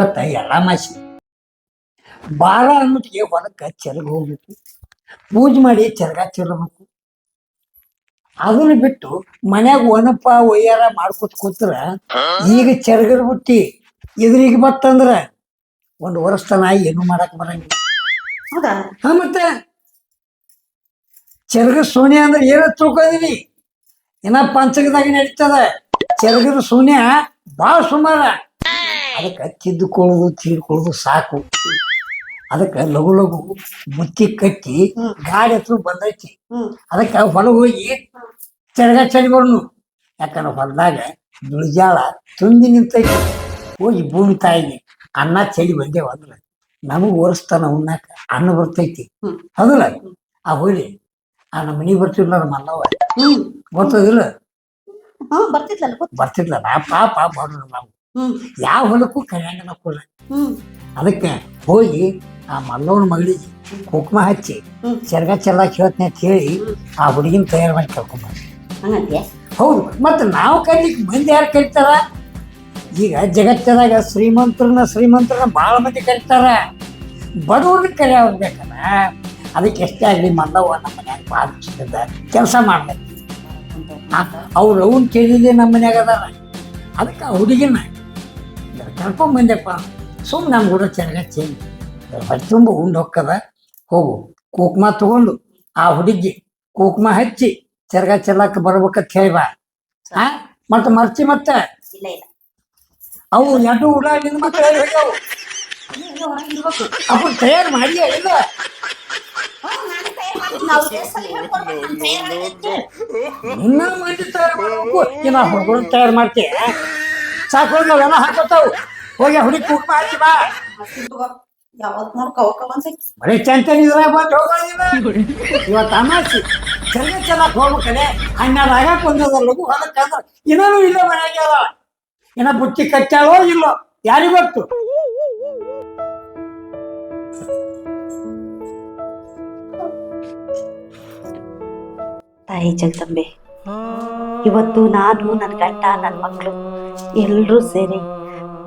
ಇವತ್ತ ಎಲ್ಲ ಮಾಸಿ. ಬಾರ ಅನ್ನೋದಕ್ಕೆ ಹೊಲಕ್ಕೆ ಚೆರಗ ಹೋಗ್ಬೇಕು. ಪೂಜೆ ಮಾಡಿ ಚೆರಗ ಚೆಲ್ಲಬೇಕು ಅದನ್ನ ಬಿಟ್ಟು ಮನ್ಯಾಗ ಒನಪ್ಪ ಒಯ್ಯಾರ ಮಾಡ್ಕೊತ ಕೂತ್ರ ಈಗ ಚೆರಗರ್ ಬಿಟ್ಟಿ ಇದ್ರಿಗೆ ಬತ್ತಂದ್ರ ಒಂದು ವರ್ಷ ತನ ಏನು ಮಾಡಕ್ ಬರಂಗಿಲ್ಲ. ಹೌದಾ? ಹಾ ಮತ್ತೆ? ಚೆರಗ ಸೋನೆ ಅಂದ್ರೆ ಏನ ತಿಳ್ಕೊಂಡಿನಿ ಏನ ಪಂಚಕದಾಗ ನಡೀತದ? ಚೆರಗರ್ ಸೋನ್ಯ ಭಾಳ ಸುಮಾರ. ಅದಕ್ಕೆ ತಿದ್ದುಕೊಳ್ಳೋದು ತೀರ್ಕೊಳ್ಳೋದು ಸಾಕು. ಅದಕ್ಕೆ ಲಘು ಲಘು ಬುತ್ತಿ ಕಟ್ಟಿ. ಗಾಡಿ ಹತ್ರ ಬಂದೈತಿ. ಅದಕ್ಕೆ ಹೊಲಗೆ ಹೋಗಿ ಚೆರಗ ಚಳಿ ಬರ್ನು. ಯಾಕಂದ್ರೆ ಹೊಲದಾಗ ದುಳಿಜಾಳ ತುಂಬಿ ನಿಂತೈತಿ. ಹೋಗಿ ಭೂಮಿ ತಾಯಿಗೆ ಅನ್ನ ಚಳಿ ಬಂದೇವ ಅಂದ್ರೆ ನಮಗೆ ಒರೆಸ್ತಾನ ಉಣ್ಣಾಕ ಅನ್ನ ಬರ್ತೈತಿ. ಹೌದಲ್ಲ? ಆ ಹೊಲಿ ಆ ನಮ್ಮ ಮನೆಗೆ ಬರ್ತಿರ್ಲ ನಮ್ಮ ಅಲ್ಲವ ಗೊತ್ತದಿಲ್ಲ ಬರ್ತಿದ್ಲಲ್ಲ ಪಾಪ ಬಡ್ರು ನಾವು ಹ್ಮ್. ಯಾವ ಹೊಲಕ್ಕೂ ಕರೆಯಂಗಿಲ್ಲ ಕೂಡ ಹ್ಮ್. ಅದಕ್ಕೆ ಹೋಗಿ ಆ ಮಲ್ಲವನ ಮಗಳಿಗೆ ಕುಕ್ಮ ಹಚ್ಚಿ ಚರ್ಗ ಚೆಲ್ಲ ಹೇಳ್ತೀನಿ ಅಂತ ಹೇಳಿ ಆ ಹುಡುಗಿನ ತಯಾರು ಮಾಡಿ ಕರ್ಕೊಂಡ್ಬಂದ್ರಿ ಹೌದು ಮತ್ತೆ ನಾವು ಕರೀಲಿಕ್ಕೆ ಮಂದಿ ಯಾರು ಕರೀತಾರ ಈಗ ಜಗತ್ತದಾಗ ಶ್ರೀಮಂತರನ್ನ ಶ್ರೀಮಂತರನ್ನ ಭಾಳ ಮಂದಿ ಕರೀತಾರ ಬಡವ್ರನ್ನ ಕರೆಯೋರು ಹೋಗ್ಬೇಕಲ್ಲ ಅದಕ್ಕೆ ಎಷ್ಟೇ ಆಗಲಿ ಮಲ್ಲವ್ವ ನಮ್ಮ ಮನ್ಯಾಗ ಭಾಳ ಕೆಲಸ ಮಾಡ್ಬೇಕು. ಅವ್ರು ಅವನ್ ಕೇಳಿದ್ದೆ ನಮ್ಮ ಮನ್ಯಾಗ ಅದಾರ. ಅದಕ್ಕೆ ಆ ಹುಡುಗಿನ ಕರ್ಕೊಂಡ್ ಬಂದೆಪ್ಪ ಸುಮ್ಮನೆ ನಮ್ಮ ಕೂಡ ಚೆರಗ ಚೇಂಜ್ ಹೊಟ್ಟೆ ತುಂಬ ಉಂಡು ಹೊಕ್ಕದ ಹೋಗು. ಕುಕ್ಮ ತಗೊಂಡು ಆ ಹುಡುಗಿ ಕುಕ್ಮ ಹಚ್ಚಿ ಚರಗ ಚೆಲ್ಲಕ್ಕೆ ಬರ್ಬೇಕಂತ ಹೇಳಿ ಬಾ. ಹಾ ಮತ್ತೆ ಮರ್ಚಿ ಮತ್ತೆ? ಇಲ್ಲ ಇಲ್ಲ. ಅವು ಎರಡು ಹೋಗ್ಯಾವು. ಇನ್ನು ಅಪ್ಪ ತಯಾರು ಮಾಡಿ ಇಲ್ಲ. ಇನ್ನ ಮಂದಿ ತಯಾರು ಮಾಡ್ಬೇಕು. ಇನ್ನ ಹುಡುಗರು ತಯಾರು ಮಾಡ್ತೀಯ? ಸಾಕು ಹೋಗಿ ಅವೆಲ್ಲ ಹಾಕೋತಾವು ಹೋಗಿ. ಹುಡುಕಿ ಹುಡುಗಿ ಮಾಡ್ತಿ ಹಚ್ಚಿ ಬಾ. ಯಾವತ್ ನೋಡ್ ಕವ ಕವ ಅಂತ ಬರೀ ಚಂಚನ್ ಇದ್ರೆ ಬಂದು ಹೋಗೋದಿಲ್ಲ ಇವತ್ತು ಅಮಾಸಿ. ಚೆನ್ನ ಚೆನ್ನಾಗಿ ಹೋಗ್ಬೇಕಡೆ ಹನ್ನೆರಡು ಆಗಕ್ಕೆ ಬಂದದ ಲಘು ಹೊಲಕ್ಕೆ ಅಂದ್ರೆ ಇನ್ನೂ ಇಲ್ಲೇ ಮನೆಯಾಗ ಅದ ಇನ್ನ ಬುತ್ತಿ ಕಚ್ಚಾಳೋ ಇಲ್ಲೋ? ಯಾರಿಗ್ ಗೊತ್ತು? ತಾಯಿ ಜಗದಂಬೆ ಇವತ್ತು ನಾನು ನನ್ನ ಗಂಡ ನನ್ನ ಮಕ್ಕಳು ಎಲ್ಲರೂ ಸೇರಿ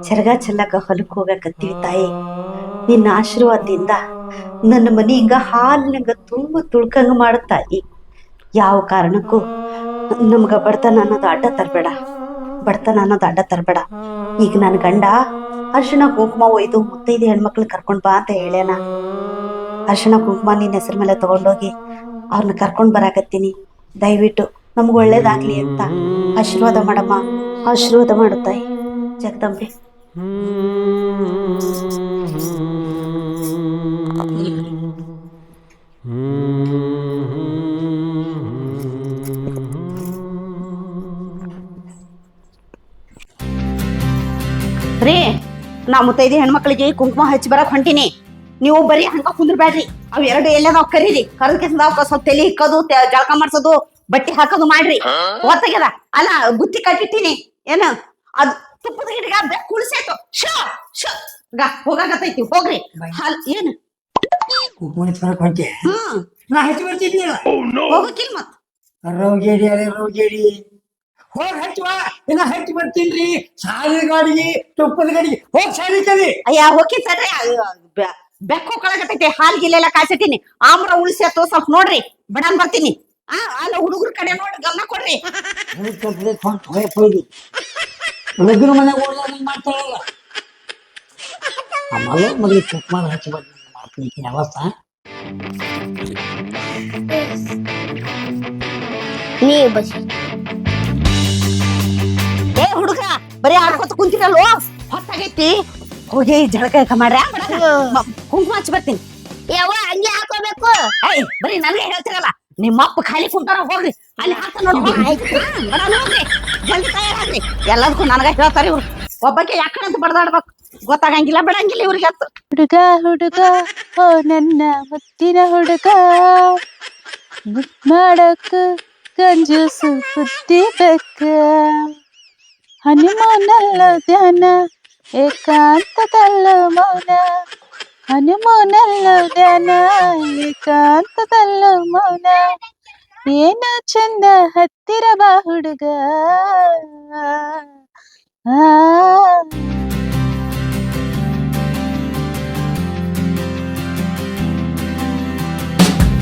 ಚರಗ ಚೆಲ್ಲಕ ಹೊಲಕ್ಕೆ ಹೋಗಕತ್ತೀವಿ ತಾಯಿ. ನಿನ್ನ ಆಶೀರ್ವಾದದಿಂದ ನನ್ನ ಮನೆ ಹಿಂಗ ಹಾಲಿನಂಗ ತುಂಬ ತುಳ್ಕಂಗ ಮಾಡ ತಾಯಿ. ಯಾವ ಕಾರಣಕ್ಕೂ ನಮ್ಗ ಬಡತನ ಅನ್ನೋದು ಅಡ್ಡ ತರಬೇಡ. ಬಡತನ ಅನ್ನೋದು ಅಡ್ಡ ತರಬೇಡ. ಈಗ ನನ್ನ ಗಂಡ ಅರ್ಶಿಣ ಕುಂಕುಮ ಒಯ್ದು ಮುತ್ತೈದು ಹೆಣ್ಮಕ್ಳು ಕರ್ಕೊಂಡ್ ಬಾ ಅಂತ ಹೇಳ್ಯಾನ. ಅರ್ಶಿಣ ಕುಂಕುಮ ನಿನ್ನ ಹೆಸರು ಮೇಲೆ ತಗೊಂಡೋಗಿ ಅವ್ರನ್ನ ಕರ್ಕೊಂಡ್ ಬರಾಕತ್ತೀನಿ. ದಯವಿಟ್ಟು ನಮ್ಗೆ ಒಳ್ಳೇದಾಗ್ಲಿ ಅಂತ. ಆಶೀರ್ವಾದ ಮಾಡಮ್ಮ. ಆಶೀರ್ವಾದ ಮಾಡು ತಾಯಿ ಜಗದಂಬೆ ರೀ ನಾ ಮುತ್ತೈದಿ ಹೆಣ್ಮಕ್ಳಿಗೆ ಕುಂಕುಮ ಹಚ್ಚಿ ಬರಕ್ ಹೊಂಟಿನಿ. ನೀವು ಬರೀ ಹಂಗ ಕುಂದ್ರಬೇಡ್ರಿ. ಅವ್ ಎರಡು ಎಲ್ಲದಾವ್ ಕರೀರಿ. ಕರೆದ ಸ್ವಲ್ಪ ತಲೆ ಹಿಕ್ಕದು ಜಳಕ ಮಾಡ್ಸೋದು ಬಟ್ಟೆ ಹಾಕೋದು ಮಾಡ್ರಿ. ಗೊತ್ತಾಗ್ಯದ ಅಲ್ಲ ಬುತ್ತಿ ಕಟ್ಟಿಟ್ಟಿನಿ. ಏನ? ಅದ್ ತುಪ್ಪದ ಗಿಡಗ ಬೆಕ್ಕು ಶೋ ಶ ಶ. ಗ ಹೋಗಾಕತ್ತೈತಿ. ಹೋಗ್ರಿ. ಹಾಲ್ ಏನ್? ಕುಕ್ಮಣಿ ತರಕ್ ಹೊಂಟೆ ಹ್ಮ್. ನಾ ಹಚ್ಚಿ ಬರ್ತಿದ್ನಿಲ್ಲ? ಹೋಗಕ್ಕಿಲ್ ಮತ್. ರೋಗೇಡಿ ಅರೆ ರೋಗೇಡಿ. ಹೋಗ ಹಚ್ಚುವ. ಇನ್ನ ಹಚ್ಚಿ ಬರ್ತೀನ್ರಿ. ಸಾಲಿ ಗಾಡಿಗೆ ತುಪ್ಪದ ಗಾಡಿಗೆ. ಹೋಗಿ ಸಾಲಿ ಕಲಿ ಅಯ್ಯ ಹೋಗಿ ತಡ್ರಿ. ಬೆಕ್ಕು ಕಳಗತ್ತೈತಿ ಹಾಲ್ ಗಿಲ್ಲೆಲ್ಲ ಕಾಯ್ಸಿಟ್ಟಿನಿ. ಆಮ್ರ ಉಳಿಸ್ಯಾತು. ಸ್ವಲ್ಪ ನೋಡ್ರಿ. ಬಡನ್ ಬರ್ತೀನಿ. ಆ ಅಲ್ಲ ಹುಡುಗರ ಕಡೆ ನೋಡಿ ಗಮನ ಕೊಡ್ರಿ. ಲಗ್ನ ಮನೆಗೆ ಹೋದಾಗ ಮಾಡ್ತಾಳಲ್ಲ ಆಮೇಲೆ ಮಗಳಿಗೆ ಕುಕ್ಮಾರ ಹಚ್ಚಿ ಬರ್ತೀನಿ ಮಾಡ್ತೀನಿ ನೀ ಬಸಿ ಏ ಹುಡುಗ ಬರೀ ಆಡ್ಕೊತ ಕುಂತಿರಲ್ವೋ? ಹೊತ್ತಾಗೈತಿ. ಹೋಗಿ ಜಳಕ ಗಿಳಕ ಮಾಡ್ರ ಕುಂಕುಮ ಹಚ್ಚಿ ಬರ್ತೀನಿ. ಯಾವ ಹಂಗೆ ಹಾಕೋಬೇಕು. ಏಯ್ ಬರೀ ನನಗೆ ಹೇಳ್ತಿರಲ್ಲ. ನಿಮ್ಮ ಅಪ್ಪ ಖಾಲಿ ಕುಂತಾರ ಹೋಗ್ರಿ. ಅಲ್ಲಿ ಹಾಕ ನೋಡಿ. ಜಲ್ದಿ ತಯಾರಾಗ್ರಿ. ಎಲ್ಲದಕ್ಕೂ ನನಗ ಹೇಳ್ತಾರೆ ಇವ್ರು. ಒಬ್ಬಕ್ಕೆ ಯಾಕಡೆ ಅಂತ ಬಡದಾಡ್ಬೇಕು? ಗೊತ್ತಾಗಂಗಿಲ್ಲ ಬಿಡಂಗಿಲ್ಲ ಇವ್ರಿಗೆ ಅಂತ. ಹುಡುಗ ಹುಡುಗ ಓ ನನ್ನ ಮುತ್ತಿನ ಹುಡುಗ. ಮಾಡಕ್ಕ ಮಾಡಕ್ ಕಂಜೂಸು ಬುದ್ಧಿ ಬೇಕ. ಹನುಮಾನಲ್ಲ ಧ್ಯಾನ ಏಕಾಂತದಲ್ಲ ಮೌನ. ಕಾಂತದಲ್ಲ ಮೌನ ಏನ ಚಂದ ಹತ್ತಿರ ಬಾ ಹುಡುಗ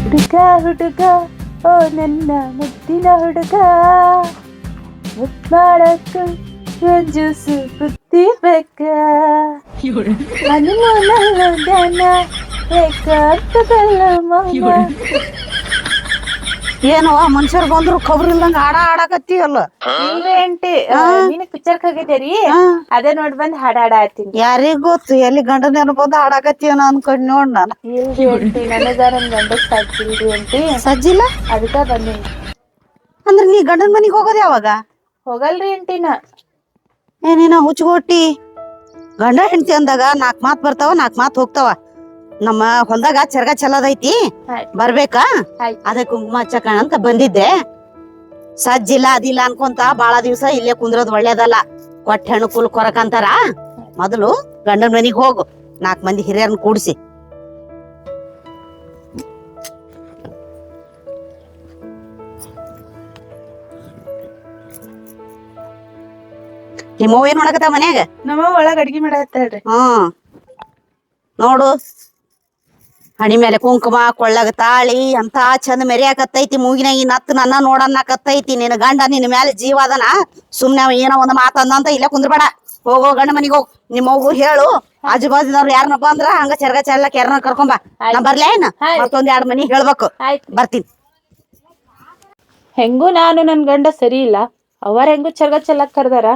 ಹುಡುಗ ಹುಡುಗ ಓ ನನ್ನ ಮುದ್ದಿನ ಹುಡುಗ ಮುದ್ದಾಡಕ್ಕೂ ಜ್ಯೂಸು ಬುದ್ಧಿ ಬೇಕ ಹನುಮಾನಲ್ಲ ಧ್ಯಾನ ಏಕಾಂತದಲ್ಲ ಮೌನ ಏನೋ ಮನುಷ್ಯರು ಬಂದ್ರು ಖಬರ್ ಇಲ್ದಂಗ ಹಾಡ ಹಾಡಕತ್ತೀವಲ್ಲ ಇಲ್ರಿ ಆಂಟಿ ನೀನು ಪಿಕ್ಚರ್ಕ್ ಹೋಗಿದ್ದೀರಿ ಹಾ. ಅದೇ ನೋಡ್ ಬಂದ್ ಹಾಡ್ ಹಾಡಾತೀನಿ ಯಾರಿಗ್ ಗೊತ್ತು ಎಲ್ಲಿ ಗಂಡನೇನು ಬಂದು ಹಾಡಕತ್ತೀವನ ಅನ್ಕೊಂಡ್ ನೋಡ್ ನಾನು ಇಲ್ರಿ ಆಂಟಿ ನನಗ ನನ್ ಗಂಡಕ್ ಸಾಕಿಲ್ರಿ ಆಂಟಿ ಸಜ್ಜಿಲ್ಲ ಅದಕ್ಕ ಬಂದೀನಿ ಅಂದ್ರ ನೀ ಗಂಡನ ಮನಿಗ್ ಹೋಗೋದ್ ಯಾವಾಗ ಹೋಗಲ್ರಿ ಆಂಟಿ ನಾ ಏನೇನ ಹುಚ್ಚಗೊಟ್ಟಿ ಗಂಡ ಹೆಂಡತಿ ಅಂದಾಗ ನಾಕ್ ಮಾತ್ ಬರ್ತಾವ ನಾಕ್ ಮಾತ್ ಹೋಗ್ತಾವ. ನಮ್ಮ ಹೊಲ್ದಾಗ ಚರ್ಗ ಚಲೋದೈತಿ. ಬರ್ಬೇಕಾ. ಅದೇ ಕುಂಕುಮ ಹಚ್ಚಕಣ ಅಂತ ಬಂದಿದ್ದೆ. ಸಜ್ಜಿಲ್ಲ ಅದಿಲ್ಲ ಅನ್ಕೊಂತ ಬಾಳ ದಿವ್ಸ ಇಲ್ಲೇ ಕುಂದ್ರದ್ ಒಳ್ಳೇದಲ್ಲ. ಕೊಟ್ಟ ಹೆಣ್ಣು ಕುಲ್ ಕೊರಕಂತಾರ ಮೊದಲು ಗಂಡನ ಮನಿಗ್ ಹೋಗು. ನಾಕ್ ಮಂದಿ ಹಿರಿಯರನ್ನ ಕೂಡ್ಸಿ. ನಿಮ್ಮವ್ ಏನ್ ಮಾಡಕತ್ತ ಮನ್ಯಾಗ? ನಮ್ಮ ಒಳಗ ಅಡ್ಗಿ ಮಾಡತ್ತಾಳ್ರಿ ಹಾ ನೋಡು. ಹಣಿ ಮೇಲೆ ಕುಂಕುಮ ಕೊಳ್ಳಗ ತಾಳಿ ಅಂತ ಚಂದ ಮೆರಿಯಾಕತ್ತೈತಿ ಮೂಗಿನಾಗ ಈ ನತ್ತು ನನ್ನ ನೋಡನ್ನಕತ್ತೈತಿ. ನಿನ್ನ ಗಂಡ ನಿನ್ನ ಮೇಲೆ ಜೀವ ಅದನ. ಸುಮ್ನೆ ಅವ ಏನೋ ಒಂದು ಮಾತಂದಂತ ಇಲ್ಲೇ ಕುಂದ್ರಬೇಡ. ಹೋಗೋ ಗಂಡ ಮನಿಗ್ ಹೋಗ್. ನಿಮ್ಮ ಮಗು ಹೇಳು. ಆಜು ಬಾಜಿನವ್ರು ಯಾರನ್ನ ಅಂದ್ರ ಹಂಗ ಚರ್ಗ ಚೆಲ್ಲ ಕೆರನ ಕರ್ಕೊಂಬ ನಾ ಬರ್ಲೇ ಏನ ಮತ್ತೊಂದ್ ಎರಡ್ ಮನಿ ಹೇಳ್ಬೇಕು. ಬರ್ತೀನಿ. ಹೆಂಗು ನಾನು ನನ್ ಗಂಡ ಸರಿ ಇಲ್ಲ. ಅವರ ಹೆಂಗು ಚರ್ಗ ಚೆಲ್ಲಕ್ ಕರ್ದಾರ?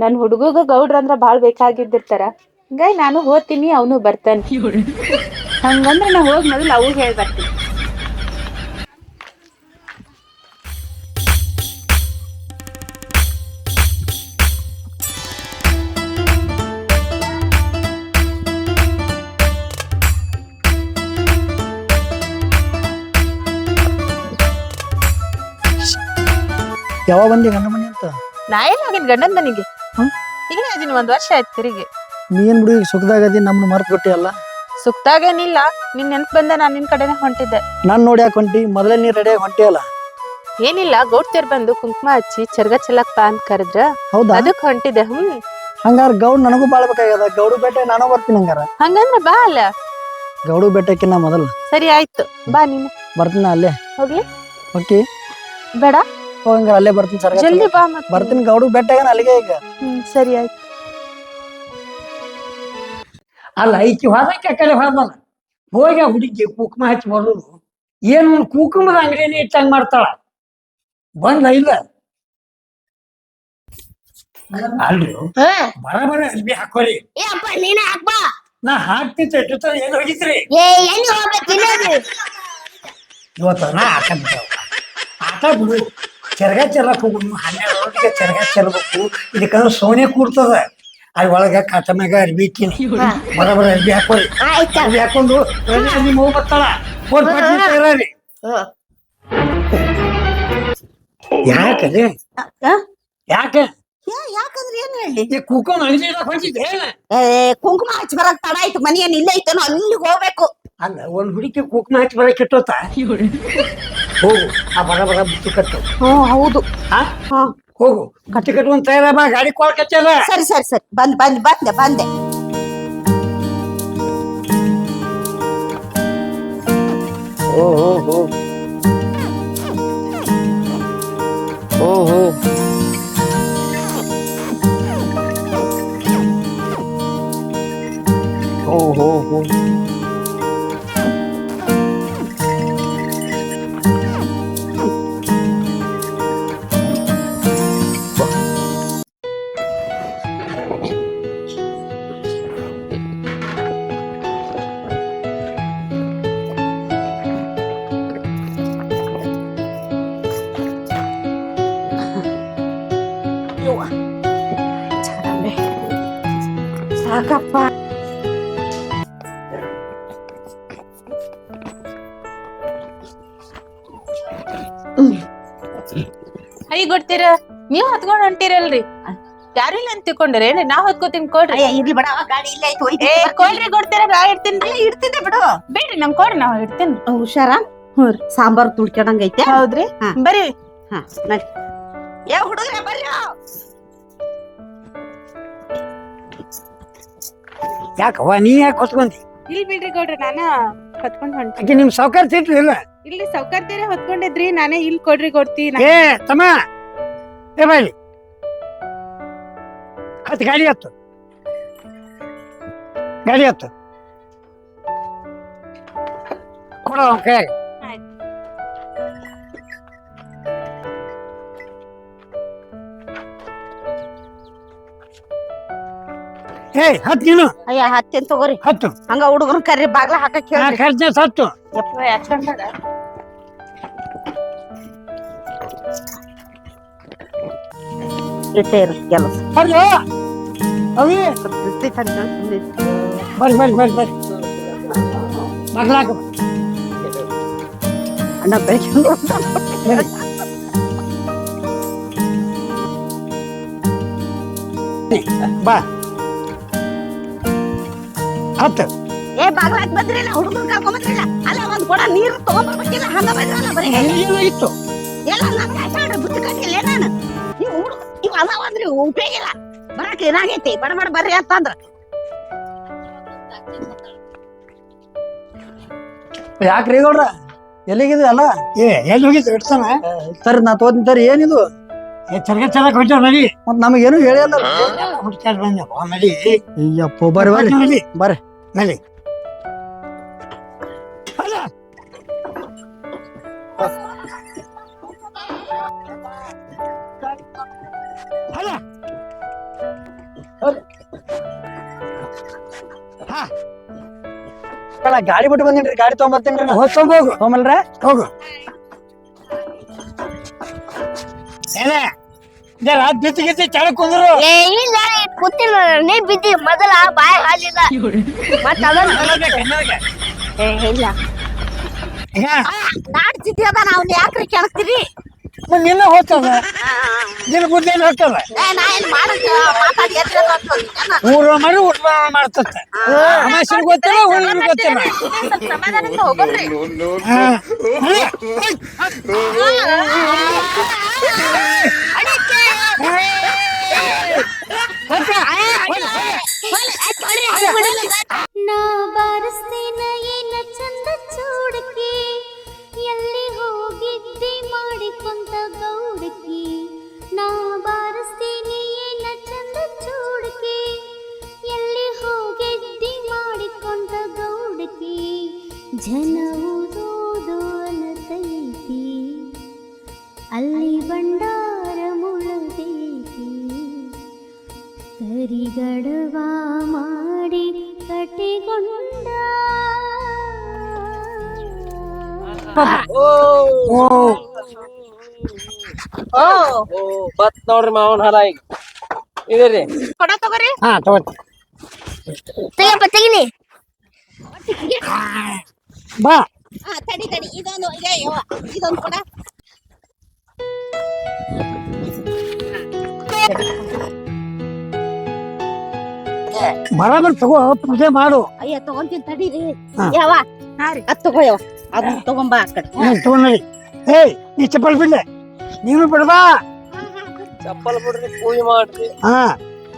ನನ್ ಹುಡುಗಗ ಗೌಡ್ರ ಅಂದ್ರ ಬಾಳ್ ಬೇಕಾಗಿದ್ದಿರ್ತಾರ. ಹಿಂಗಾಗಿ ನಾನು ಹೋಗ್ತೀನಿ ಅವನು ಬರ್ತಾನೆ. ಹಂಗಂದ್ರೆ ನಾ ಹೋಗ್ ಮೊದಲು ಅವು ಹೇಳಿ ಬರ್ತೀನಿ. ಯಾವ ಬಂದಿ ಗಂಡ ಮನೆ ಅಂತ? ನಾ ಏನ್ ಆಗಿದ್ ಗಂಡನ್ ಮನಿಗೆ? ಈಗ ಇದೀನಿ ಒಂದ್ ವರ್ಷ ಆಯ್ತು ತಿರುಗಿ. ನೀನ್ ಬಿಡು ಈಗ ಸುಖದಾಗದಿ ನಮ್ನ ಮರ್ತ್ ಬಿಟ್ಟಿ ಅಲ್ಲ. ಸುಕ್ತಾಗೇನಿಲ್ಲ ನಿನ್ ನೆನ್ಪ್ ಬಂದ ನಾನ್ ನಿನ್ ಕಡೆನೆ ಹೊಂಟಿದ್ದೆ. ನಾನ್ ನೋಡಿ ಯಾಕೆ ಹೊಂಟಿ? ಮೊದಲೇ ನೀ ರೆಡಿಯಾಗಿ ಹೊಂಟಿ ಅಲ್ಲ ಏನಿಲ್ಲ ಗೌಡ್ತಿಯರ್ ಬಂದು ಕುಂಕುಮ ಹಚ್ಚಿ ಚರ್ಗ ಚೆಲ್ಲಕ್ ಬಾ ಅಂತ ಕರೆದ್ರ. ಹೌದಾ? ಅದಕ್ ಹೊಂಟಿದ್ದೆ ಹ್ಮ್. ಹಂಗಾರ ಗೌಡ್ ನನಗೂ ಬಾಳ್ ಬೇಕಾಗ್ಯದ. ಗೌಡು ಬೆಟ್ಟ ನಾನು ಬರ್ತೀನಿ ಹಂಗಾರ. ಹಂಗಂದ್ರ ಬಾ ಅಲ್ಲ. ಗೌಡು ಬೆಟ್ಟಕ್ಕಿನ್ನ ಮೊದಲು. ಸರಿ ಆಯ್ತು. ಬಾ ನೀನು. ಬರ್ತೀನಿ ಅಲ್ಲೇ? ಹೋಗ್ಲಿ. ಓಕೆ. ಬೇಡ. ಹಂಗಾರ ಅಲ್ಲೇ ಬರ್ತೀನಿ ಸರ್. ಜಲ್ದಿ ಬಾ ಮತ್ತೆ. ಬರ್ತೀನಿ ಗೌಡು ಬೆಟ್ಟ ಅಲ್ಲಿಗೆ ಈಗ? ಹ್ಮ್ ಸರಿ ಆಯ್ತು. ಅಲ್ಲ ಈಕಿ ಹೋದಕ್ಕೆ ಆ ಕಡೆ ಹೋದಲ್ಲ ಹೋಗಿ ಆ ಹುಡುಗಿ ಕುಂಕುಮ ಹಚ್ಚಿ ಬರೋದು ಏನು ಕುಕುಮದ ಅಂಗಡಿನೇ ಇಟ್ಟಂಗ್ ಮಾಡ್ತಾಳ? ಬಂದ ಇಲ್ಲ? ಅಲ್ರಿ ಬರಬರ ಅಲ್ಲಿ ಹಾಕೋರಿ ಏ ಅಪ್ಪ ನೀನೇ ಹಾಕ್ಬಾ ನಾ ಹಾಕ್ತಿದ್ದೆ ಎಷ್ಟೊತ್ತ ಏನ್ ಹೋಗಿದ್ರಿ? ಏ ಎಲ್ಲಿ ಹೋಗ್ಬೇಕು ಇಲ್ಲೇ ಇವತ್ತು ನಾ ಹಾಕಂತ ಆಟ ಬಿಡು. ಚೆರ್ಗ ಚೆಲ್ಲಕ್ ಹೋಗುದು ಹನ್ನೆರಡು ಗಂಟೆಗೆ ಚೆರ್ಗ ಚೆಲ್ಬೇಕು ಇದಕ್ಕಂದ್ರೆ ಸೋನೆ ಕೂರ್ತದ ಅಲ್ಲಿ ಒಳಗ ಕಾಟಮ್ಯಾಗ ಅರ್ಬಿ ಇಟ್ಟಿನಿ. ಬರಬರ ಅರ್ಬಿ ಹಾಕೋರಿ. ಆಯ್ತಾ ಅರ್ಬಿ ಹಾಕೊಂಡು ನಿಮ್ಮ ಹೋಗಿ ಬರ್ತಾಳ. ಫೋನ್ ಮಾಡಿ? ಯಾಕೆ ಯಾಕಂದ್ರೆ ಏನ್ ಹೇಳಿ? ಏ ಕುಂಕುಮ ಹಚ್ಚಿ ಬರಕ್ ತಡ ಆಯ್ತು. ಮನಿ ಏನ್ ಇಲ್ಲೇ ಐತೇನೋ ಅಲ್ಲಿಗೆ ಹೋಗ್ಬೇಕು. ಅಲ್ಲ ಒಂದ್ ಹುಡುಗಿ ಕುಕ್ಮ ಹಚ್ಚಿ ಬರಕ್ ಇಟ್ಟೋತ ಹೋಗು. ಆ ಬರ ಬರ ಬುತ್ತಿ ಕಟ್ಟು. ಹ್ಮ್ ಹೌದು. ಹಾ? ಹ್ಮ್ ಹೋಗು. ಕಟ್ಟಿ ಕಟ್ಕೊಂಡ್ ತಯಾರ ಬಾ ಗಾಡಿ ಕೊಳ್ ಕಚ್ಚಲ್ಲ ಸರಿ ಸರಿ ಸರಿ. ಬಂದ್ ಬಂದ್ ಬಂದೆ ಬಂದೆ. ಓ ಹೋ ಹೋ. ಓ ಸಾಕಪ್ಪ ಅಯ್ಯ ಗೊತ್ತೀರ ನೀವ್ ಹತ್ಕೊಂಡ್ ಹೊಂಟಿರಲ್ರಿ. ಯಾರು ಇಲ್ಲ ಅಂತ ತಿಳ್ಕೊಂಡ್ರಿ? ಏನ್ರಿ ನಾ ಹೊತ್ಕೋತೀನಿ ಕೊಡ್ರಿ. ಇರ್ಲಿ ಬೇಡ ಗಾಡಿ ಇಲ್ಲ ಏ ಕೊಡ್ರಿ ಕೊಡ್ತೀರ ನಾ ಇಡ್ತೀನಿ. ಇಡ್ತಿದ್ದೆ ಬಿಡು. ಬೇಡ್ರಿ ನಮ್ ಕೊಡ್ರಿ ನಾವ್ ಇಡ್ತೀನಿ. ಹುಷಾರ? ಹ್ಞೂ ರೀ. ಸಾಂಬಾರ್ ತುಳ್ಕೊಂಡಂಗೈತೆ ಹೌದ್ರಿ. ಬರ್ರಿ. ಹಾ ನಡಿ. ಏ ಹುಡುಗ್ರೆ ಬರ್ರಿ. ಯಾಕವ್ವ? ನೀ ಯಾಕೆ ಹೊತ್ಕೊಂತಿ? ಇಲ್ಲಿ ಬಿಡ್ರಿ ಗೌಡ್ರಿ ನಾನು ಹೊತ್ಕೊಂಡ್ ಹೊಂಟಿ ಆಕೆ ನಿಮ್ ಸೌಕರ್ಯ ಸಿಟ್ಲು ಇಲ್ಲ? ಇಲ್ಲಿ ಸೌಕರ್ಯರೇ ಹೊತ್ಕೊಂಡಿದ್ರಿ ನಾನೇ ಇಲ್ಲಿ ಕೊಡ್ರಿ ಕೊಡ್ತೀನಿ ಏ ತಮ್ಮ! ಏ ಬಾಯಿ ಹತ್ತು ಗಾಡಿ ಹತ್ತು. ಗಾಡಿ ಹತ್ತು. ಕೊಡೋ ಕೈ ಕೈಯಾಗ. ಏಯ್ ಹತ್ತು ನೀನು. ಅಯ್ಯ ಹತ್ತೇನ್ ತಗೋರಿ. ಹತ್ತು. ಹಂಗ ಹುಡುಗರು ಕರ್ರಿ ಬಾಗ್ಲ ಹಾಕಕ್ ನಾ ಹೇಳ್ರಿ ಖರ್ಚು ಹತ್ತು ಯಪ್ಪ ಯಾಕಂದ್ರ ಇಟ್ಟೇ ಇರು ಕೆಲಸ. ಬರ್ರಿ ಅವಿ. ಬರ್ರಿ ಬರ್ರಿ ಬರ್ರಿ ಬರ್ರಿ. ಮಗ್ಲಾಕ ಅಣ್ಣ ಬೆಳಗ್ಗೆ ಬಾ. ಹತ್ತು ಏ ಬಾಗ್ಲ ಹಾಕಿ ಬಂದ್ರಿಲ್ಲ ಹುಡುಗರು ಅಲ್ಲ ಒಂದ್ ಕೊಡ ನೀರು ತಗೊಂಡ್ಬರ್ಬೇಕಿಲ್ಲ ಹಂಗ ಬಂದ್ರಲ್ಲ ಬರೀ. ಇತ್ತು. ಎಲ್ಲ ನನ್ಗೆ ಆಚಾಡ್ರಿ ಬುದ್ಧಿ ಕಟ್ಟಿಲ್ಲ ನಾನು. ನೀವು ಹುಡುಗ ಇವ್ ಅದಾವಂದ್ರಿ ಉಪಯೋಗ ಇಲ್ಲ. ಬರಕ್ ಏನಾಗೈತಿ? ಬಡ ಬಡ ಬರ್ರಿ ಅಂತಂದ್ರ ಯಾಕ್ರಿ ಗೌಡ್ರ? ಎಲ್ಲಿಗಿದೆ ಅಲ್ಲ ಏ ಎಲ್ಲಿ ಹೋಗಿದ್ದು ಇಡ್ತಾನ? ಸರ್ ನಾ ತೋತಿನ ಸರ್ ಏನಿದು? ಚರಗ ಹೊಂಟಾರ ನಡಿ. ಮತ್ ನಮಗೇನು ಹೇಳಿಲ್ಲ. ನಡಿ. ಅಯ್ಯಪ್ಪ ಬರ್ರಿ ಬರ್ರಿ. ಬರ್ರಿ ನಡಿ ಅಲ್ಲ ಅಲ್ಲ ಅಲ್ಲ, ಗಾಡಿ ಬಿಟ್ಟು ಬಂದಿನ್ರಿ ಗಾಡಿ ತಗೊಂಬರ್ತೀನಿ ಹೋಗ್ಕೊಂಡ್ ಹೋಗು ತಗೊಂಬಲ್ರ ಹೋಗು ಏನ ಜರ ಬಿತ್ತಿ ಗಿತ್ತಿ ಕೆಳಗ್ ಕುಂದ್ರು ಏ ಇಲ್ಲ ಕೂತಿಲ್ಲ ನೀ ಬಿದ್ದಿ ಮೊದಲ ಬಾಯ ಹಾಲಿಲ್ಲ ಮತ್ತ ಇಲ್ಲ ನಾಡ್ತಿದ್ದಿ ಅದ ನಾವ್ ಯಾಕ್ರಿ ಮತ್ತ್ ನಿನ್ನ ಹೋಗ್ತದ ನಿನ್ನ ಬುದ್ಧಿ ಹೋಗ್ತದ ಊರ ಮರಿ ಊಟ ಮಾಡ್ತತ್ತ ಅಮಾಸಿನ ಗೊತ್ತಿಲ್ಲ ಊರಿಗೆ ಗೊತ್ತಿಲ್ಲ ಸಮಾಧಾನದಿಂದ நான் ಬತ್ ನೋಡ್ರಿ ಮಾವನ್ ಹಾಲ ಈಗ. ಇದೀರಿ? ಕೊಡ ತಗೋರಿ. ಹಾ ತಗೋತಿ ತೆಗಿಯಪ್ಪ ತೆಗಿಲಿ. ಬಾ. ಹಾ ತಡಿ ತಡಿ. ಇದೊಂದು ಇದೆ ಯವ್ವ. ಇದೊಂದು ಕೊಡ. ಬರಾಬರ್ ತಗೋ ಪೂಜೆ ಮಾಡು. ಅಯ್ಯ ತಗೊಂತೀನಿ ತಡೀರಿ ಹಾ. ಯಾವ ಅದ್ ತಗೋ ಯವ್ವ. ಅದನ್ನ ತಗೊಂಬಾ ಆ ಕಡೆ. ಹ್ಮ್, ತಗೊಂಡಿ ಏಯ್ ಈ ಚಪ್ಪಲ್ ಬಿಡ್ಲೆ. ನೀನು ಬಿಡ್ಬಾ. ಚಪ್ಪಲ್ ಬಿಡ್ರಿ ಪೂಜೆ ಮಾಡ್ರಿ. ಹಾ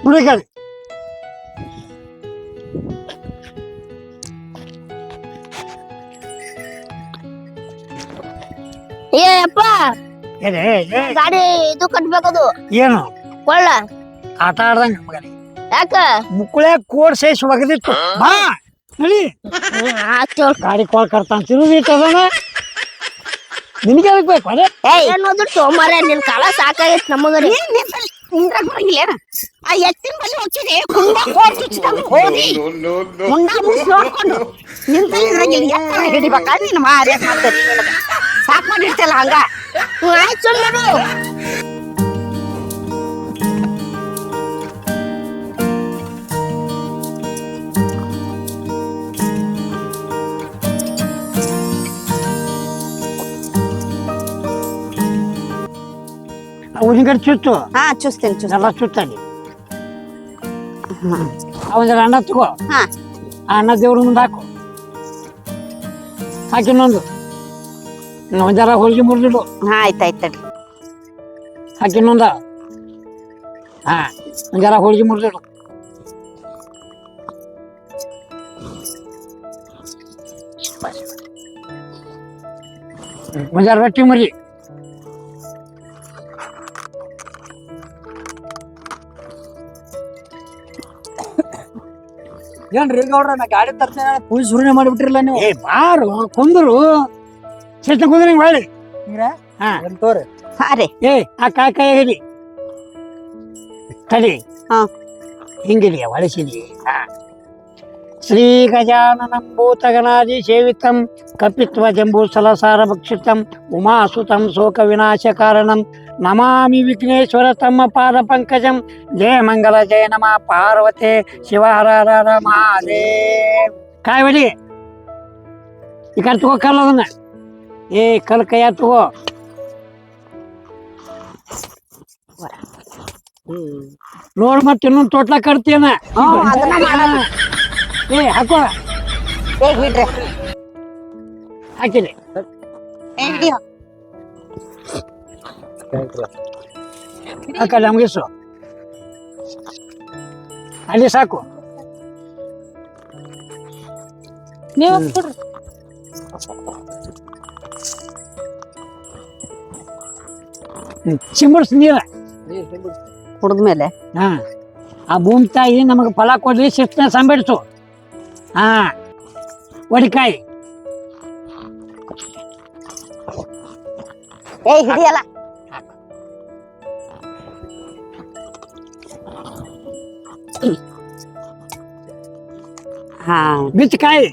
ಬಿಡಿಕಲ್ ಏ ಅಪ್ಪ. ಏನೇ ಏ ಗಾಡಿ ಇದು ಕಟ್ಬೇಕದು. ಏನು? ಕೊಳ್ಳ ಆಟ ಆಡ್ದಂಗ ಮಗನೇ ಯಾಕ? ಮುಕ್ಕುಳೆ ಕೋಡ್ ಸೇಸ್ ಒಗದಿತ್ತು. ಬಾ ನಡಿ. ಆಯ್ತು ಗಾಡಿ ಕೋಲ್ ಕರ್ತಾನ ತಿರುಗಿಟ್ಟದನ ನಿನಗೆ ಅದಕ್ಕೆ ಬೇಕು? ಅದೇ? ಏಯ್. ಏನೋದ್ರು ಸೋಮಾರ ನಿನ್ ಕಾಲ ಸಾಕಾಗೈತ್ ನಮಗ ಕುಂದ್ರಾಗ ಬರಂಗಿಲ್ಲ ಆ ಎತ್ತಿನ ಬಳಿ ಹೋಗ್ತಿದೆ? ಕುಂಡ ಕೋಟ್ ಚುಚ್ಚಿದಂಗ್ ಹೋಗಿ. ಕುಂಡ ಮುಚ್ಚಿ ನೋಡ್ಕೊಂಡು ನಿಂತ ಹಿಡಿಬೇಕಾ? ನೀನು ಮಾರಿ ಸಾಕ್ ಮಾಡಿರ್ತಲ್ಲ ಹಂಗ? ಆಯ್ತು ಸುಮ್ಮನೆ ಅವನಿಗೆ ಕಡೆ ಚುಚ್ಚು ಹಾ ಚುಸ್ತೇನೆ ಚುಸ್ ಎಲ್ಲ ಚುಚ್ಚಲಿ ಅವನ ಅನ್ನ ತಗೋ ಹಾ ಆ ಅನ್ನ ದೇವ್ರ ಮುಂದೆ ಹಾಕು ಹಾಕಿ ಇನ್ನೊಂದು ಒಂದ್ ಜರ ಹೋಳಿಗೆ ಮುರಿದಿಡು ಹಾ ಆಯ್ತಾಯ್ತು ತಡಿ ಹಾಕಿ ಇನ್ನೊಂದ ಹಾ ಒಂದ್ ಜರ ಹೋಳಿಗೆ ಮುರಿದಿಡು ಒಂದಾರು ರೊಟ್ಟಿ ಮರಿ ಏನ್ರಿ ಗೌಡ್ರ ನಾ ಗಾಡಿ ತರ್ತೇನೆ ಪೂಜೆ ಸುರುನೆ ಮಾಡಿಬಿಟ್ರಿಲ್ಲ ನೀವು? ಏ ಬಾರು ಕುಂದ್ರು. ಚೇತನ ಕುಂದ್ರಿ ಹೊಳ್ಳಿ ಹಾ. ಏನ್ ತೋರಿ. ಹಾ ರೀ. ಏ ಆ ಕಾಯಿ ಕಾಯಿ ಹಿಡಿ ತಡಿ. ಹಾ. ಹಿಂಗಿಡಿ ಒಳಸಿಡಿ ಹಾ. ಶ್ರೀ ಗಜಾನನಂ ಭೂತಗಣಾದಿ ಸೇವಿತಂ ಕಪಿತ್ವ ಜಂಬೂ ಸಲಸಾರ ಭಕ್ಷಿತಂ ಉಮಾಸುತಂ ಶೋಕ ವಿನಾಶ ಕಾರಣಂ ನಮಾಮಿ ವಿಘ್ನೇಶ್ವರ ತಮ್ಮ ಪಾದ ಪಂಕಜಂ ಜಯ ಮಂಗಲ ಜಯ ನಮ ಪಾರ್ವತೆ ಶಿವ ಹರ ಹರ ಹರ ಮಹಾದೇವ್ ಕಾಯಿ ಹೊಡಿ ಈ ಕಡೆ ತಗೋ ಕಲ್ಲ ಅದನ್ನ ಏ ಕಲ್ ಕೈಯ ತಗೋ ನೋಡ್ ಮತ್ತೆ ಇನ್ನೊಂದ್ ತೋಟ್ಲ ಕಟ್ತೀಯನ ಏ ಹಾಕೋ ಏ ಏ ಮುಗಿಸು ಅಲ್ಲಿ ಸಾಕು ನೀವು. ಚಿಂಬಡ್ಸ್ ನೀರ ಕುಡಿದ್ಮೇಲೆ ಹಾ ಆ ಭೂಮಿ ತಾಯಿ ನಮಗೆ ಫಲ ಕೊಡ್ಲಿ ಶಿಸ್ತನ ಸಂಬಿಡ್ಸು ಹಾ ಒಡಿಕಾಯಿ ಏಯ್ ಹಿಡಿಯಲ್ಲ हाँ. बीच काय?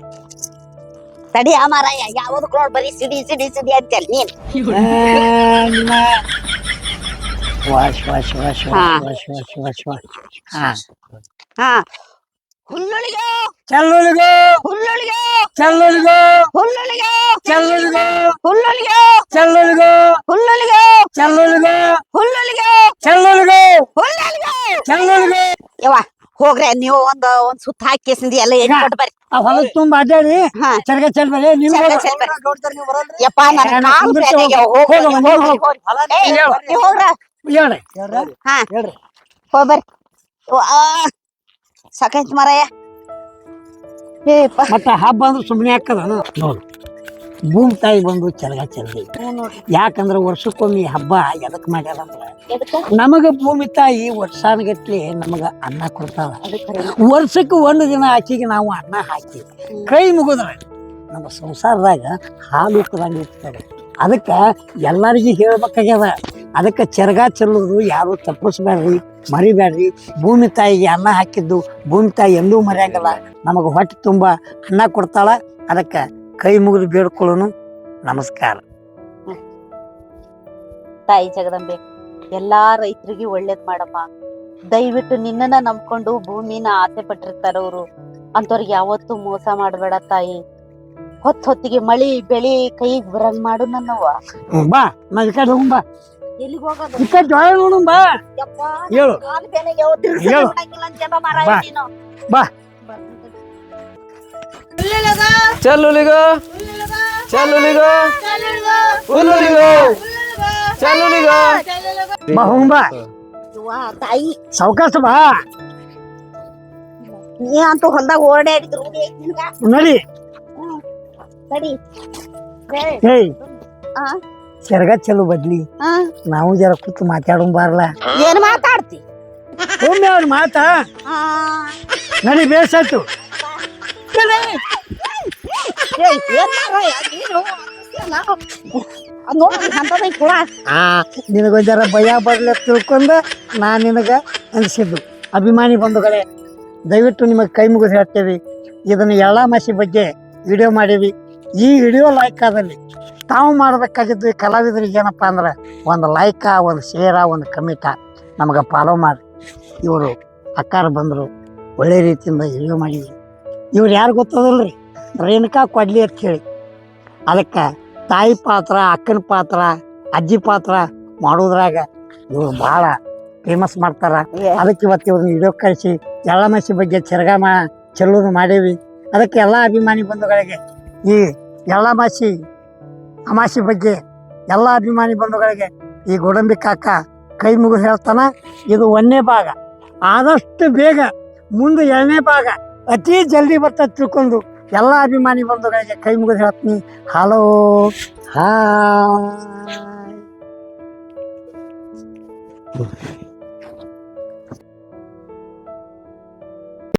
तड़ी आम्हाला या. यावत क्राउड बरी सिडी सिडी सिडी आज चलनी वाश वाश ಹೋಗ್ರೆ ನೀವು ಒಂದ್ ಒಂದ್ ಸುತ್ತ ಹಾಕಿ ಎಲ್ಲ ಎಣ್ಣೆ ಕೊಟ್ಟು ಬರ್ರಿ. ಆ ಹೊಲದ ತುಂಬ ಅಡ್ಡಾಡಿ ಹಾ. ಚರ್ಗ ನೀವು ಚೆಲ್ಬೇಡಿ. ಯಪ್ಪ ನನ್ ಏ, ಕಾಲ್ ಕುಂದ್ರಿಸಿ ಬ್ಯಾನೆಗೆ ಹೋಗು. ಹೋಗ್ರಿ, ಹೋಗು, ಹೋಗ್ರಿ, ಹೋಗು. ಹೋಗ್ರಿ. ಏ, ಹೇಳು. ನೀವ್ ಹೋಗ್ರ. ಹೇಳ್ರಿ. ಹಾ. ಹೇಳ್ರಿ. ಏಪ್ಪ ಮತ್ತೆ ಹಬ್ಬ ಅಂದ್ರೆ ಸುಮ್ಮನೆ ಹಾಕದ ನೋಡು. ಭೂಮಿ ತಾಯಿ ಬಂದು ಚರಗ ಚೆಲ್ದಿ ಯಾಕಂದ್ರೆ ವರ್ಷಕ್ಕೊಮ್ಮೆ ಹಬ್ಬ ಎದಕ್ ಮಾಡ್ಯಾರ ನಮಗೆ ನಮಗ ಭೂಮಿ ತಾಯಿ ವರ್ಷಾನುಗಟ್ಲೆ ನಮಗ ಅನ್ನ ಕೊಡ್ತಾವ. ವರ್ಷಕ್ಕೆ ಒಂದು ದಿನ ಆಕಿಗೆ ನಾವು ಅನ್ನ ಹಾಕಿ ಕೈ ಮುಗಿದ್ರೆ ನಮ್ಮ ಸಂಸಾರದಾಗ ಹಾಲು ಉಕ್ಕದಂಗೆ ಇರ್ತದೆ. ಅದಕ್ಕೆ ಎಲ್ಲರಿಗೂ ಹೇಳ್ಬೇಕಾಗ್ಯದ. ಅದಕ್ಕೆ ಚರಗ ಚೆಲ್ಲೋದು ಯಾರು ತಪ್ಪಿಸ್ಬೇಡ್ರಿ ಮರಿಬೇಡ್ರಿ ಭೂಮಿ ತಾಯಿಗೆ ಅನ್ನ ಹಾಕಿದ್ದು ಭೂಮಿ ತಾಯಿ ಎಂದೂ ಮರೆಯಂಗಿಲ್ಲ. ನಮಗೆ ಹೊಟ್ಟೆ ತುಂಬ ಅನ್ನ ಕೊಡ್ತಾಳ. ಅದಕ್ಕೆ ಕೈ ಮುಗಿದು ಬೇಡ್ಕೊಳ್ಳೋನು ನಮಸ್ಕಾರ. ತಾಯಿ ಜಗದಂಬೆ ಎಲ್ಲಾ ರೈತರಿಗೆ ಒಳ್ಳೇದ್ ಮಾಡಮ್ಮ ದಯವಿಟ್ಟು ನಿನ್ನನ್ನ ನಂಬ್ಕೊಂಡು ಭೂಮಿನ ಆಸೆ ಪಟ್ಟಿರ್ತಾರವ್ರು ಅಂತವ್ರಿಗೆ ಯಾವತ್ತೂ ಮೋಸ ಮಾಡಬೇಡ ತಾಯಿ. ಹೊತ್ತು ಹೊತ್ತಿಗೆ ಮಳಿ ಬೆಳಿ ಕೈಗೆ ಬರಂಗ್ ಮಾಡು ನನ್ನವ್ವ. ಬಾ ನಾ ಈ ಕಡೆ ಹೋಗುಂ ಬಾ. ಎಲ್ಲಿಗೆ ಹೋಗೋದು? ಈ ಕಡೆ ಜೋಳ ನೋಡು ಬಾ. ಯಪ್ಪ, ಹೇಳು. ಕಾಲ್ ಯಾವತ್ತೂ ಬಾ. ನೀನು. ಬಾ. ಚಲ್ಲುಲಿಗೋ ಚಲ್ಲುಲಿಗೋ ಹುಲ್ಲುಲಿಗೋ ಚಲ್ಲುಲಿಗೋ ಬಾ ಹೋಗುಂ ಬಾ ಯವ್ವ, ತಾಯಿ ಸಾವಕಾಶ ಬಾ ನೀ ಅಂತೂ ಹೊಲ್ದಾಗ ಓಡಾಡಿದ್ರು ರೂಢಿ ಐತ್ ನಿನ್ಗ ನಡಿ ತಡಿ ಏಯ್ ಆ? ಚರಗ ಚೆಲ್ಲು ಬದ್ಲಿ ಆ, ನಾವು ಜರ ಕೂತು ಮಾತಾಡೋಣ ಬಾರ್ಲ ಏನ್ ಮಾತಾಡ್ತಿ ಒಮ್ಮೆ ಅವ್ರ ಮಾತಾ ಆ, ನಡಿ ಬೇಸಾಯ್ತು ಏಯ್, ಏನ್ ಮಾರಾಯ ನೀನು? ಎಲ್ಲ ಅದ್ ನೋಡು, ಅಂತದೈತ್ ಹುಳ. ಆ ನಿನಗೊಂದ್ ಜರ ಭಯ ಬರ್ಲಿ ತಿಳ್ಕೊಂಡ ನಾ ನಿನಗ ಅನ್ಸಿದ್ದು. ಅಭಿಮಾನಿ ಬಂಧುಗಳೇ ದಯವಿಟ್ಟು ನಿಮಗೆ ಕೈ ಮುಗಿದು ಹೇಳ್ತೇವೆ. ಇದನ್ನು ಎಳ್ಳ ಮಾಸಿ ಬಗ್ಗೆ ವಿಡಿಯೋ ಮಾಡೀವಿ. ಈ ವಿಡಿಯೋ ಲೈಕ್ ಆದಲ್ಲಿ ತಾವು ಮಾಡಬೇಕಾಗಿದ್ದು ಕಲಾವಿದರಿಗೆ ಏನಪ್ಪ ಅಂದ್ರೆ ಒಂದು ಲೈಕ ಒಂದು ಶೇರ ಒಂದು ಕಮಿಟ ನಮಗೆ ಫಾಲೋ ಮಾಡಿ. ಇವರು ಅಕ್ಕಾರ ಬಂದರು ಒಳ್ಳೆ ರೀತಿಯಿಂದ ವಿಡಿಯೋ ಮಾಡಿದ್ವಿ ಇವ್ರು ಯಾರು ಗೊತ್ತದಲ್ರಿ? ರೇಣುಕಾ ಕೊಡ್ಲಿ ಅಂತ ಹೇಳಿ ಅದಕ್ಕೆ ತಾಯಿ ಪಾತ್ರ ಅಕ್ಕನ ಪಾತ್ರ ಅಜ್ಜಿ ಪಾತ್ರ ಮಾಡೋದ್ರಾಗ ಇವ್ರು ಭಾಳ ಫೇಮಸ್ ಮಾಡ್ತಾರ. ಅದಕ್ಕೆ ಇವತ್ತು ಇವ್ರನ್ನ ವಿಡಿಯೋ ಕಳಿಸಿ ಎಳ್ಳಮಸಿ ಬಗ್ಗೆ ಚೆರಗ ಮಾ ಚೆಲ್ಲೋದು ಮಾಡೇವಿ. ಅದಕ್ಕೆ ಎಲ್ಲ ಅಭಿಮಾನಿ ಬಂಧುಗಳಿಗೆ ಈ ಎಳ್ಳಮಾಸಿ ಅಮಾಸಿ ಬಗ್ಗೆ ಎಲ್ಲ ಅಭಿಮಾನಿ ಬಂಧುಗಳಿಗೆ ಈ ಗೋಡಂಬಿ ಕಾಕ ಕೈ ಮುಗಿದು ಹೇಳ್ತಾನ ಇದು ಒಂದನೇ ಭಾಗ. ಆದಷ್ಟು ಬೇಗ ಮುಂದೆ ಎರಡನೇ ಭಾಗ ಅತಿ ಜಲ್ದಿ ಬರ್ತದೆ ತಿಳ್ಕೊಂಡು ಎಲ್ಲ ಅಭಿಮಾನಿ ಬಂಧುಗಳಿಗೆ ಕೈ ಮುಗಿದು ಹೇಳ್ತೀನಿ. Hello hi